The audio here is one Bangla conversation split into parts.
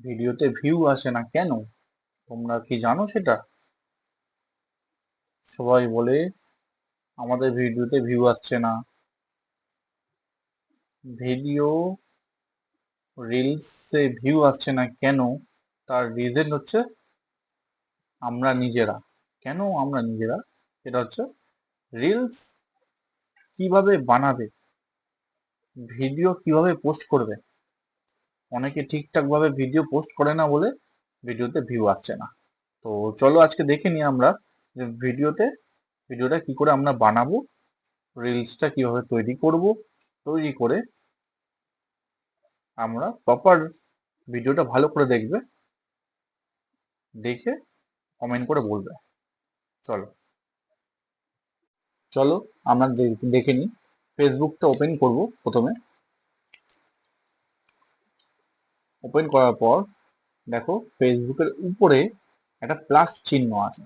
ভিডিওতে ভিউ আসে না কেন? তোমরা কি জানো সেটা? সবাই বলে আমাদের ভিডিওতে ভিউ আসছে না। ভিডিও রিলসে ভিউ আসছে না কেন? তার রিজন হচ্ছে আমরা নিজেরা। কেন আমরা নিজেরা? সেটা হচ্ছে রিলস কীভাবে বানাবে? ভিডিও কীভাবে পোস্ট করবে? অনেকে ঠিকঠাক ভাবে ভিডিও পোস্ট করে না বলে ভিডিওতে ভিউ আসছে না। তো চলো আজকে দেখে নিই আমরা যে ভিডিওতে ভিডিওটা কি করে আমরা বানাবো রিলসটা কীভাবে তৈরি করব, তৈরি করে আমরা প্রপার ভিডিওটা ভালো করে দেখবে, দেখে কমেন্ট করে বলবে। চলো। চলো আমরা দেখে নিই ফেসবুকটা ওপেন করব প্রথমে। ওপেন করার পর, দেখো ফেসবুকের উপরে একটা প্লাস চিহ্ন আছে।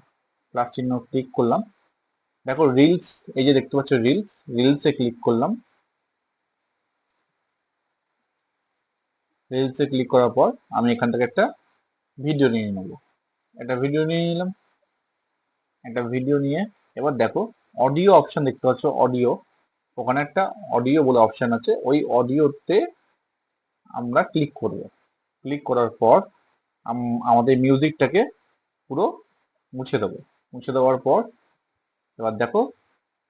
প্লাস চিহ্ন ক্লিক করলাম। দেখো রিলস এই যে দেখতে পাচ্ছ রিলস রিলসে ক্লিক করলাম। রিলসে ক্লিক করার পর আমি এখান থেকে একটা ভিডিও নিয়ে নেব। একটা ভিডিও নিয়ে নিলাম। একটা ভিডিও নিয়ে, এবার দেখো অডিও অপশন দেখতে পাচ্ছ অডিও ওখানে একটা অডিও বলে অপশন আছে। ওই অডিওতে আমরা ক্লিক করব। ক্লিক করার পর আম- আমাদের মিউজিকটাকে পুরো মুছে দেবো। মুছে দেওয়ার পর এবার দেখো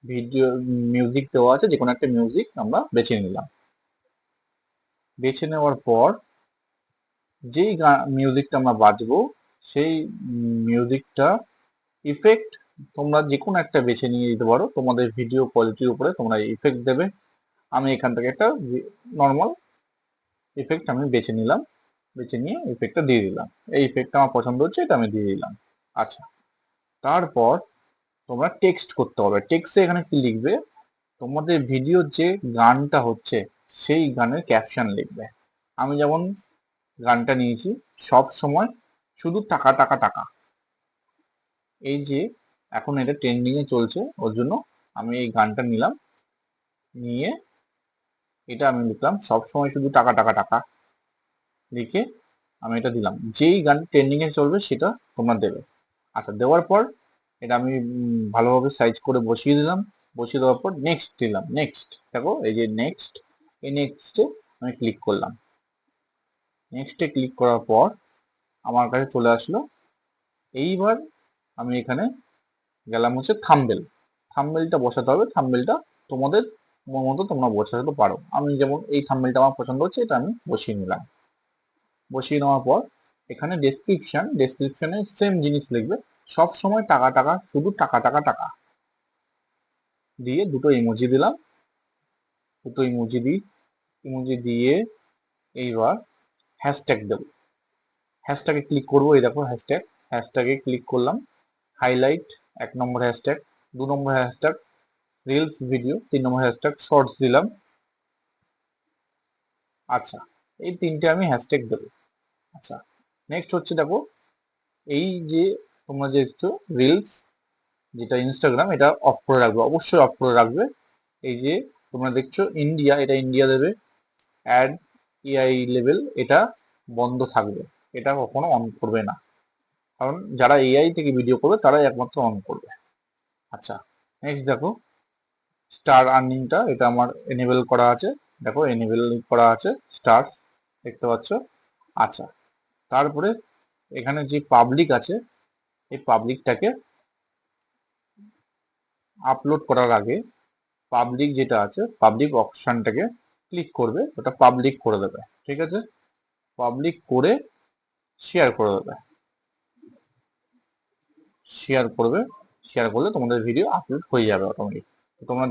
ভিডিও মিউজিক দেওয়া আছে যে কোনো একটা মিউজিক আমরা বেছে নিলাম। বেছে নেওয়ার পর যেই মিউজিকটা আমরা বাজবো, সেই মিউজিকটা ইফেক্ট তোমরা যে কোনো একটা বেছে নিয়ে দিতে পারো। তোমাদের ভিডিও কোয়ালিটির উপরে তোমরা ইফেক্ট দেবে। আমি এখান থেকে একটা নর্মাল ইফেক্ট আমি বেছে নিলাম। বেছে নিয়ে ইফেক্টটা দিয়ে দিলাম। এই ইফেক্টটা আমার পছন্দ হচ্ছে, এটা আমি দিয়ে দিলাম। আচ্ছা তারপর তোমরা টেক্সট করতে হবে। টেক্সটে এখানে কি লিখবে? তোমাদের ভিডিওর যে গানটা হচ্ছে, সেই গানের ক্যাপশন লিখবে। আমি যেমন গানটা নিয়েছি, সব সময় শুধু টাকা টাকা টাকা। এই যে এখন এটা ট্রেন্ডিং এ চলছে, ওর জন্য আমি এই গানটা নিলাম। নিয়ে এটা আমি লিখলাম, সব সময় শুধু টাকা টাকা টাকা। লিখে আমি এটা দিলাম। যেই গান ট্রেন্ডিং এ চলবে সেটা তোমরা দেবে। আচ্ছা দেওয়ার পর এটা আমি ভালোভাবে সাইজ করে বসিয়ে দিলাম। বসিয়ে দেওয়ার পর নেক্সট দিলাম। নেক্সট দেখো, এই যে নেক্সট এই নেক্সটে আমি ক্লিক করলাম। নেক্সটে ক্লিক করার পর আমার কাছে চলে আসলো। এইবার আমি এখানে গেলাম হচ্ছে থাম্বেল থাম্বেলটা বসাতে হবে। থাম্বেলটা তোমাদের মতো তোমরা বসাতে পারো। আমি যেমন এই থাম্বেলটা আমার পছন্দ হচ্ছে, এটা আমি বসিয়ে নিলাম। বসিয়ে নেওয়ার পর এখানে ডেসক্রিপশন ডেসক্রিপশনে সেম জিনিস লিখবে। সব সময় টাকা টাকা, শুধু টাকা টাকা টাকা। দিয়ে দুটো ইমোজি দিলাম। দুটো ইমোজি দিই। ইমোজি দিয়ে এইবার হ্যাশট্যাগ দেবো। হ্যাশট্যাগে ক্লিক করব। এই দেখো হ্যাশট্যাগ হ্যাশট্যাগে ক্লিক করলাম। হাইলাইট এক নম্বর হ্যাশট্যাগ দু নম্বর হ্যাশট্যাগ রিলস ভিডিও তিন নম্বর হ্যাশট্যাগ শর্টস দিলাম। আচ্ছা এই তিনটে আমি হ্যাশট্যাগ দেবো। আচ্ছা নেক্সট হচ্ছে দেখো, এই যে তোমরা দেখছ রিলস যেটা ইনস্টাগ্রাম এটা অফ করে রাখবে, অবশ্যই অফ করে রাখবে। এই যে তোমরা দেখছ ইন্ডিয়া এটা ইন্ডিয়া দেবে। অ্যাড এআই লেভেল এটা বন্ধ থাকবে। এটা কখনো অন করবে না। কারণ যারা এআই থেকে ভিডিও করবে, তারাই একমাত্র অন করবে। আচ্ছা নেক্সট দেখো স্টার আর্নিংটা এটা আমার এনেবেল করা আছে। দেখো এনেবেল করা আছে স্টার দেখতে পাচ্ছ। আচ্ছা তারপরে এখানে যে পাবলিক আছে, এই পাবলিকটাকে আপলোড করার আগে পাবলিক যেটা আছে পাবলিক অপশনটাকে ক্লিক করবে, ওটা পাবলিক করে দেবে, ঠিক আছে? পাবলিক করে শেয়ার করে দেবে। শেয়ার করবে শেয়ার করলে তোমাদের ভিডিও আপলোড হয়ে যাবে অটোমেটিক তোমরা